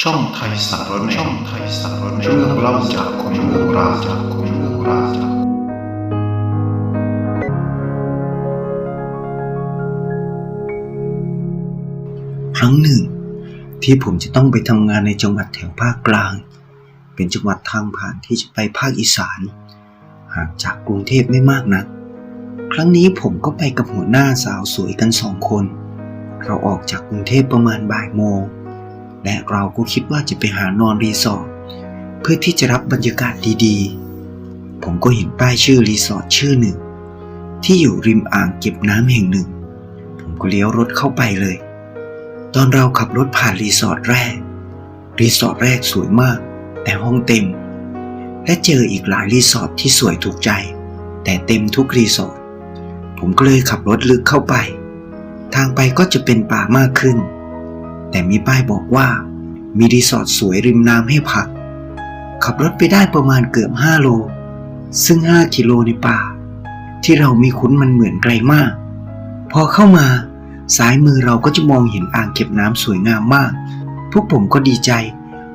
ช่องไทยสารแหนช่องไทยสารแหนเรื่องเล่าจากคนโบราณจากคนโบราณครั้งหนึ่ง ที่ผมจะต้องไปทำงานในจังหวัดแถวภาคกลาง เป็นจังหวัดทางผ่านที่จะไปภาคอีสานห่างจากกรุงเทพไม่มากนัก ครั้งนี้ผมก็ไปกับหัวหน้าสาวสวยกันสองคน เราออกจากกรุงเทพประมาณบ่ายโมง และเราก็คิดว่าจะไปหานอนรีสอร์ทเพื่อที่จะรับบรรยากาศดีๆ ผมก็เห็นป้ายชื่อรีสอร์ทชื่อหนึ่ง ที่อยู่ริมอ่างเก็บน้ำแห่งหนึ่ง ผมก็เลี้ยวรถเข้าไปเลย ตอนเราขับรถผ่านรีสอร์ทแรก รีสอร์ทแรกสวยมาก แต่ห้องเต็ม และเจออีกหลายรีสอร์ทที่สวยถูกใจ แต่เต็มทุกรีสอร์ทผมก็เลยขับรถลึกเข้าไป ทางไปก็จะเป็นป่ามากขึ้น แต่มีป้ายบอกว่า มีรีสอร์ทสวยริมน้ำให้พัก ขับรถไปได้ประมาณเกือบ 5 โล ซึ่ง 5 กิโลในป่า ที่เรามีคุ้นมันเหมือนไกลมาก พอเข้ามาซ้ายมือเราก็จะมองเห็นอ่างเก็บน้ำสวยงามมาก พวกผมก็ดีใจ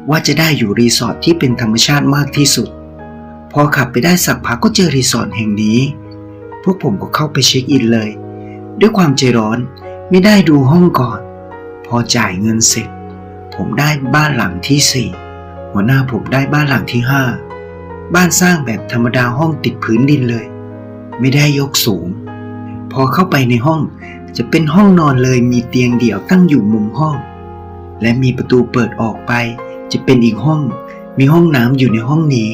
ว่าจะได้อยู่รีสอร์ทที่เป็นธรรมชาติมากที่สุด พอขับไปได้สักพักก็เจอรีสอร์ทแห่งนี้ พวกผมก็เข้าไปเช็คอินเลย ด้วยความใจร้อนไม่ได้ดูห้องก่อน พอจ่ายเงินเสร็จ ผมได้บ้านหลังที่สี่หัวหน้าผมได้บ้านหลังที่ห้าบ้านสร้างแบบธรรมดาห้องติดพื้นดินเลย ไม่ได้ยกสูง พอเข้าไปในห้องจะเป็นห้องนอนเลยมีเตียงเดี่ยวตั้งอยู่มุมห้อง และมีประตูเปิดออกไป จะเป็นอีกห้อง มีห้องน้ำอยู่ในห้องนี้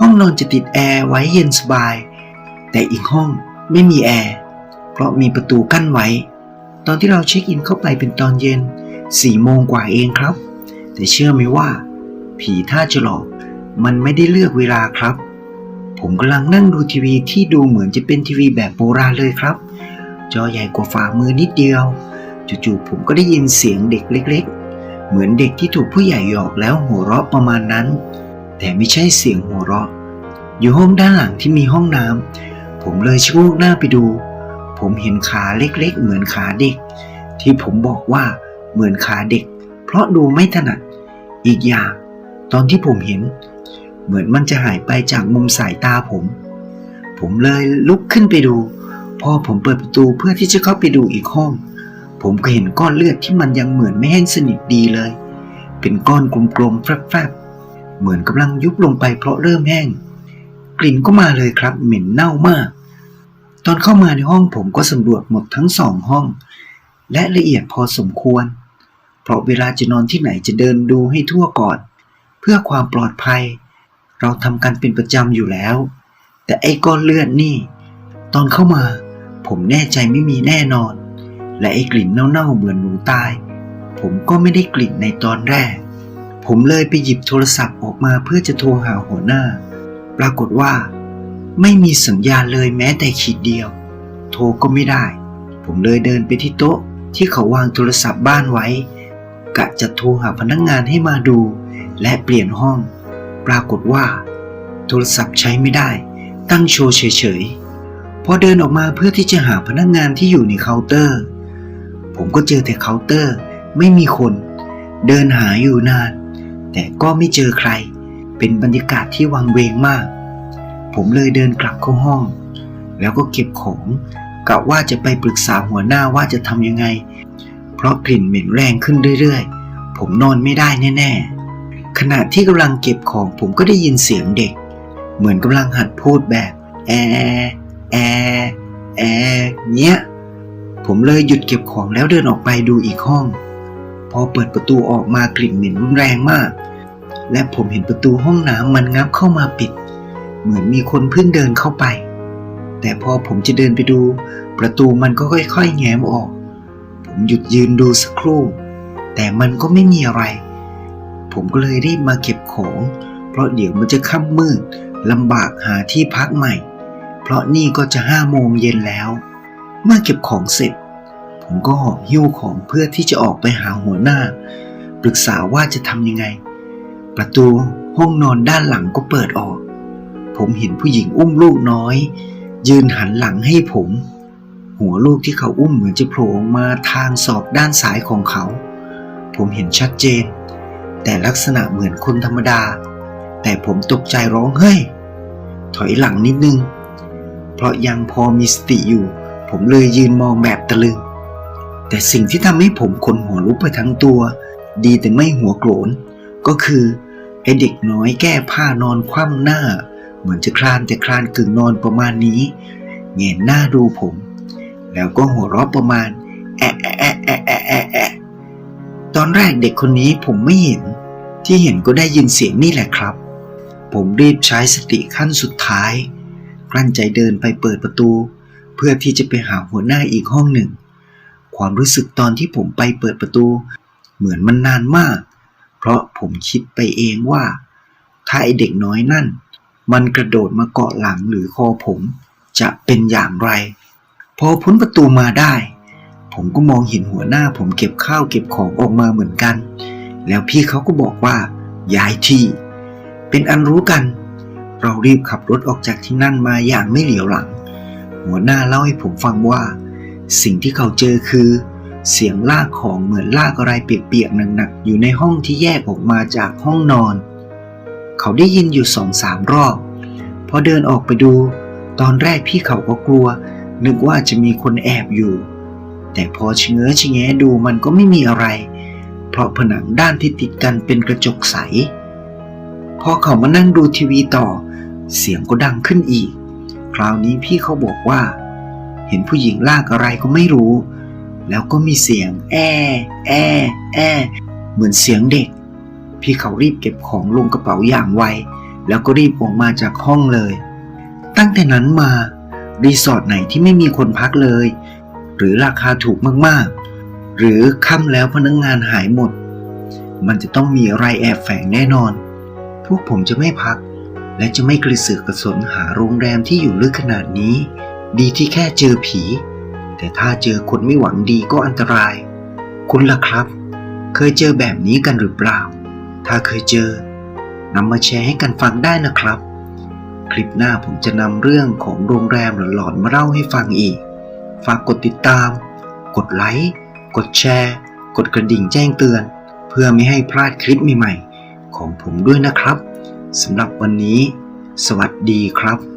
ห้องนอนจะติดแอร์ไว้เย็นสบาย แต่อีกห้องไม่มีแอร์เพราะมีประตูกั้นไว้ ตอนที่เราเช็คอินเข้าไปเป็นตอนเย็นสี่โมงกว่าเองครับ แต่เชื่อไหมว่า ผีท่าจะหลอก มันไม่ได้เลือกเวลาครับ ผมกำลังนั่งดูทีวีที่ดูเหมือนจะเป็นทีวีแบบโบราณเลยครับ จอใหญ่กว่าฝ่ามือนิดเดียวจู่ๆผมก็ได้ยินเสียงเด็กเล็ก ๆ เหมือนเด็กที่ถูกผู้ใหญ่หยอกแล้วหัวเราะประมาณนั้น แต่ไม่ใช่เสียงหัวเราะ อยู่ห้องด้านหลังที่มีห้องน้ำผมเลยชะโงกหน้าไปดู ผมเห็นขาเล็กๆ เหมือนขาเด็ก ที่ผมบอกว่าเหมือนขาเด็ก เพราะดูไม่ถนัด อีกอย่าง ตอนที่ผมเห็น เหมือนมันจะหายไปจากมุมสายตาผม ผมเลยลุกขึ้นไปดู พอผมเปิดประตูเพื่อที่จะเข้าไปดูอีกห้อง ผมก็เห็นก้อนเลือดที่มันยังเหมือนไม่แห้งสนิทดีเลย เป็นก้อนกลมๆแฟบๆเหมือนกำลังยุบลงไปเพราะเริ่มแห้ง กลิ่นก็มาเลยครับ เหม็นเน่ามาก ตอนเข้ามาในห้องผมก็สำรวจหมดทั้งสองห้อง และละเอียดพอสมควร เพราะเวลาจะนอนที่ไหนจะเดินดูให้ทั่วก่อน เพื่อความปลอดภัย เราทำกันเป็นประจำอยู่แล้ว แต่ไอ้ก้อนเลือดนี่ ตอนเข้ามา ผมแน่ใจไม่มีแน่นอน และไอ้กลิ่นเน่าๆเหมือนหนูตาย ผมก็ไม่ได้กลิ่นในตอนแรก ผมเลยไปหยิบโทรศัพท์ออกมาเพื่อจะโทรหาหัวหน้า ปรากฏว่า ไม่มีสัญญาณเลยแม้แต่ขีดเดียว โทรก็ไม่ได้ ผมเลยเดินไปที่โต๊ะที่เขาวางโทรศัพท์บ้านไว้ กะจะโทรหาพนักงงานให้มาดู และเปลี่ยนห้อง ปรากฏว่า โทรศัพท์ใช้ไม่ได้ ตั้งโชว์เฉยๆ พอเดินออกมาเพื่อที่จะหาพนักงานที่อยู่ในเคาน์เตอร์ ผมก็เจอแต่เคาน์เตอร์ไม่มีคน เดินหาอยู่นาน แต่ก็ไม่เจอใคร เป็นบรรยากาศที่วังเวงมาก ผมเลยเดินกลับเข้าห้อง แล้วก็เก็บของกะว่าจะไปปรึกษาหัวหน้าว่าจะทำยังไง เพราะกลิ่นเหม็นแรงขึ้นเรื่อยๆ ผมนอนไม่ได้แน่ๆ ขณะที่กำลังเก็บของผมก็ได้ยินเสียงเด็ก เหมือนกำลังหัดพูดแบบแอแอแอเนี้ย ผมเลยหยุดเก็บของแล้วเดินออกไปดูอีกห้อง พอเปิดประตูออกมากลิ่นเหม็นรุนแรงมาก และผมเห็นประตูห้องน้ำมันงับเข้ามาปิด เหมือนมีคนเพิ่งเดินเข้าไป แต่พอผมจะเดินไปดู ประตูมันก็ค่อยๆ แง้มออก ผมหยุดยืนดูสักครู่ แต่มันก็ไม่มีอะไร ผมก็เลยรีบมาเก็บของ เพราะเดี๋ยวมันจะค่ำมืดลำบากหาที่พักใหม่ เพราะนี่ก็จะห้าโมงเย็นแล้ว เมื่อเก็บของเสร็จ ผมก็หอบหิ้วของเพื่อที่จะออกไปหาหัวหน้า ปรึกษาว่าจะทำยังไง ประตูห้องนอนด้านหลังก็เปิดออก ผมเห็นผู้หญิงอุ้มลูกน้อย ยืนหันหลังให้ผม หัวลูกที่เขาอุ้มเหมือนจะโผล่มาทางศอกด้านซ้ายของเขา ผมเห็นชัดเจนแแต่ลักษณะเหมือนคนธรรมดา แต่ผมตกใจร้องเฮ้ย ถอยหลังนิดนึง เพราะยังพอมีสติอยู่ ผมเลยยืนมองแบบตะลึง แต่สิ่งที่ทำให้ผมขนหัวลุกไปทั้งตัว ดีแต่ไม่หัวโกรนก็คือไอเด็กน้อยแก้ผ้านอนคว่ำหน้า เหมือนจะคลานแต่คลานกึ่งนอนประมาณนี้เงยหน้าดูผม แล้วก็หัวเราะประมาณแอะแอะแอะแอะแอะแอะแอะตอนแรกเด็กคนนี้ผมไม่เห็น ที่เห็นก็ได้ยินเสียงนี่แหละครับ ผมรีบใช้สติขั้นสุดท้าย กลั้นใจเดินไปเปิดประตู เพื่อที่จะไปหาหัวหน้าอีกห้องหนึ่ง ความรู้สึกตอนที่ผมไปเปิดประตู เหมือนมันนานมาก เพราะผมคิดไปเองว่า ถ้าไอเด็กน้อยนั่น มันกระโดดมาเกาะหลังหรือคอผม จะเป็นอย่างไร พอพ้นประตูมาได้ ผมก็มองเห็นหัวหน้าผมเก็บข้าวเก็บของออกมาเหมือนกัน แล้วพี่เขาก็บอกว่าย้ายที่ เป็นอันรู้กัน เรารีบขับรถออกจากที่นั่นมาอย่างไม่เหลียวหลัง หัวหน้าเล่าให้ผมฟังว่า สิ่งที่เขาเจอคือ เสียงลากของเหมือนลากอะไรเปียกๆหนักๆอยู่ในห้องที่แยกออกมาจากห้องนอน เขาได้ยินอยู่สองสามรอบ พอเดินออกไปดู ตอนแรกพี่เขาก็กลัว นึกว่าจะมีคนแอบอยู่ แต่พอชะเง้อชะแงดูมันก็ไม่มีอะไร เพราะผนังด้านที่ติดกันเป็นกระจกใส พอเขามานั่งดูทีวีต่อ เสียงก็ดังขึ้นอีก คราวนี้พี่เขาบอกว่า เห็นผู้หญิงลากอะไรก็ไม่รู้ แล้วก็มีเสียง แอแอแอเหมือนเสียงเด็ก พี่เขารีบเก็บของลงกระเป๋าอย่างไว แล้วก็รีบออกมาจากห้องเลย ตั้งแต่นั้นมา รีสอร์ทไหนที่ไม่มีคนพักเลย หรือราคาถูกมากๆ หรือค่ำแล้วพนักงงานหายหมด มันจะต้องมีอะไรแอบแฝงแน่นอน พวกผมจะไม่พัก และจะไม่กระเสือกกระสนหาโรงแรมที่อยู่ลึกขนาดนี้ ดีที่แค่เจอผี แต่ถ้าเจอคนไม่หวังดีก็อันตราย คุณล่ะครับ เคยเจอแบบนี้กันหรือเปล่า ถ้าเคยเจอนำมาแชร์ให้กันฟังได้นะครับ คลิปหน้าผมจะนำเรื่องของโรงแรมหลอนๆมาเล่าให้ฟังอีก ฝากกดติดตาม กดไลค์กดแชร์ กดกระดิ่งแจ้งเตือน เพื่อไม่ให้พลาดคลิปใหม่ๆ ของผมด้วยนะครับสำหรับวันนี้ สวัสดีครับ